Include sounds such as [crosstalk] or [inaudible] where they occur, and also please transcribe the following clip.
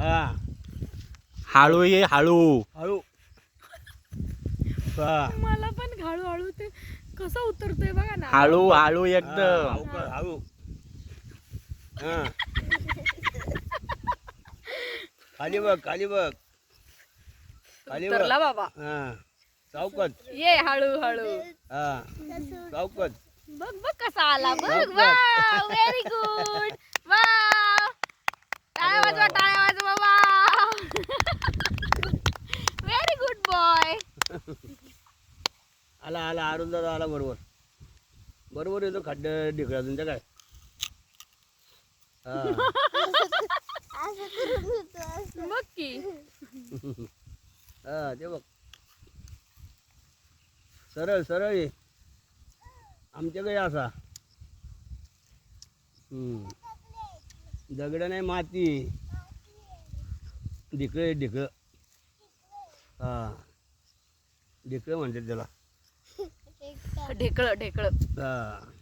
हा. हळू ये हळू. हळू. हा. मला पण हळूहळू ते कसं उतरतोय बघा ना. हळू हळू एकदम. हळू कर, हळू. हा. खाली बघ खाली बघ. खाली बघ. उतरला बाबा. हा. चौकत ये हळू हळू. हा. चौकत बघ बघ कसा आला. बघ. वा व्हेरी गुड वा [laughs] आला आला अरुण दादा आला बरोबर. बरोबर येतो खड्ड ढिकळा तुमच्या काय? हा. [laughs] बघ की. हा ते बघ. सरळ सरळ ये. आमच्याकडे असा. दगड नाही माती. ढिकळ ढिकळ. हा. ढिकळ म्हणतात त्याला. ढेकळ ढेकळ. हा.